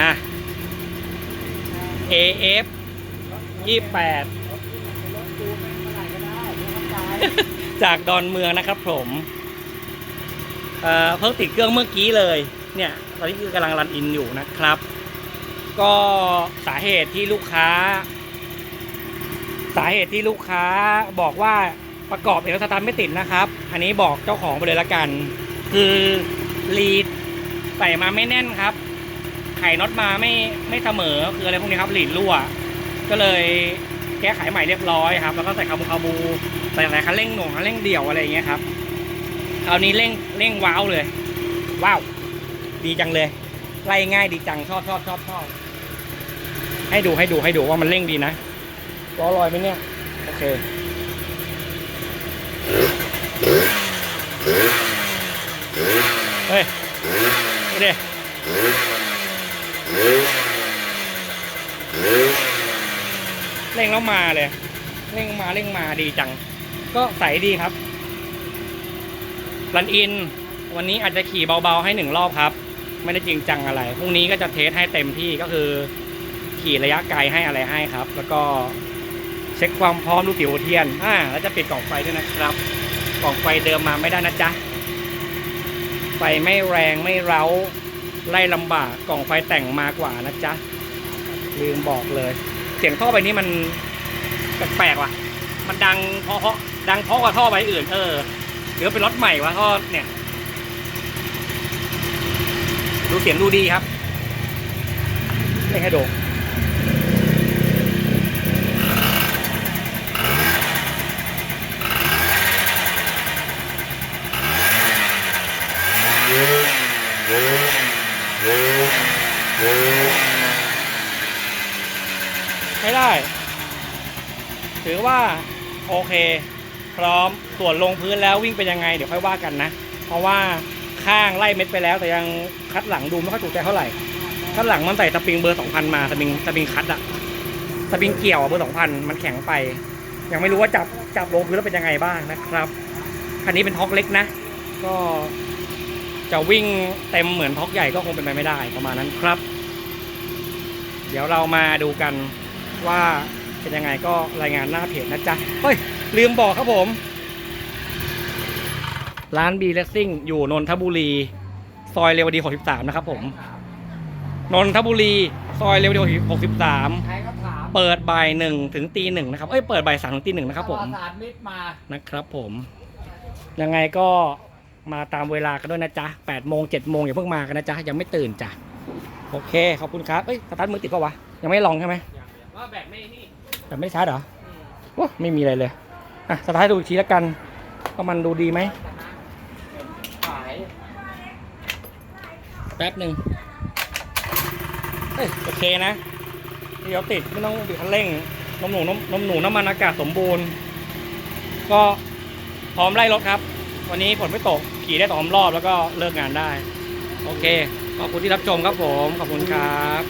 นะ AF 28จากดอนเมืองนะครับผมเเพิ่งติดเครื่องเมื่อกี้เลย เนี่ยตอนนี้คือกำลังรันอินอยู่นะครับ ก็สาเหตุที่ลูกค้า สาเหตุที่ลูกค้าบอกว่าประกอบเอกสตารไม่ติดนะครับ อันนี้บอกเจ้าของไปเลยละกัน คือลีดใส่มาไม่แน่นครับ ไขน็อตมาไม่ไม่เสมอคืออะไรพวกนี้ครับหลีดรั่ว ก็เลยแก้ไขใหม่เรียบร้อยครับ แล้วก็ใส่คาบูคาบูใส่อะไรคันเร่งหน่วงคันเร่งเดี่ยวอะไรอย่างเงี้ยครับคราวนี้เร่งเร่งว้าวเลย ว้าว ดีจังเลยไล่ง่ายดีจังชอบชอบชอบชอบให้ดูให้ดูให้ดูว่ามันเร่งดีนะล้อลอยไหมเนี่ย โอเคเฮ้ยดูดิ เร่งแล้วมาเลย เร่งมาเร่งมาดีจัง ก็ใสดีครับ รันอิน วันนี้อาจจะขี่เบาๆให้หนึ่งรอบครับ ไม่ได้จริงจังอะไร พรุ่งนี้ก็จะเทสให้เต็มที่ก็คือ ขี่ระยะไกลให้อะไรให้ครับ แล้วก็เช็คความพร้อมลูกติ๋วเทียน อ่า แล้วจะปิดกล่องไฟด้วยนะครับ กล่องไฟเดิมมาไม่ได้นะจ๊ะ ไฟไม่แรงไม่เร้า ไล่ลำบากกล่องไฟแต่งมากว่านะจ๊ะลืมบอกเลย เสียงท่อไปนี้มันแปลกๆว่ะ มันดังเพราะดังเพราะกว่าท่อใบอื่นเออหรือเป็นรถใหม่วะท่อเนี่ย ดูเสียงดูดีครับเล่นให้ดู ใช้ได้ ถือว่าโอเค พร้อมส่วนลงพื้นแล้ววิ่งเป็นยังไงเดี๋ยวค่อยว่ากันนะ เพราะว่าข้างไล่เม็ดไปแล้ว แต่ยังคัดหลังดูไม่ค่อยถูกใจเท่าไหร่คัดหลังมันใส่สปริงเบอร์2,000มาสปริงสปริงคัดอะสปริงเกี่ยวเบอร์2,000มันแข็งไป ยังไม่รู้ว่าจับจับลงพื้นแล้วเป็นยังไงบ้างนะครับคันนี้เป็นท็อกเล็กนะ ก็ จะวิ่งเต็มเหมือนท็อกใหญ่ก็คงเป็นไปไม่ได้ประมาณนั้นครับ เดี๋ยวเรามาดูกันว่าเป็นยังไงก็รายงานหน้าเพจนะจ๊ะ เฮ้ย ลืมบอกครับผม ร้านบีเลสซิ่งอยู่นนทบุรี ซอยเรวดี 63 นะครับผม นนทบุรี ซอยเรวดี 63ใครก็ถามเปิดบ่ายหนึ่งถึงตีหนึ่งนะครับ เอ้ย เปิดบ่ายสามถึงตีหนึ่งนะครับผม สารมิตรมา นะครับผม ยังไงก็ มาตามเวลากันด้วยนะจ๊ะ8โมง7โมงอย่าเพิ่งมากันนะจ๊ะยังไม่ตื่นจ้ะโอเคขอบคุณครับเอ้ยสตาร์ทมือติดปะวะยังไม่ลองใช่ไหมว่าแบบไม่นี่แต่ไม่ได้ชาร์จเหรอโอ้ไม่มีอะไรเลยอะสตาร์ทให้ดูอีกทีแล้วกันว่ามันดูดีไหมขายแป๊บหนึ่งเฮ้ยโอเคนะเดี๋ยวติดไม่ต้องบิดคันเร่งนมหนูนมนมหนูน้ำมันอากาศสมบูรณ์ ก็พร้อมไล่รถครับ วันนี้ฝนไม่ตกขี่ได้สองรอบแล้วก็เลิกงานได้ โอเค ขอบคุณที่รับชมครับผม ขอบคุณครับ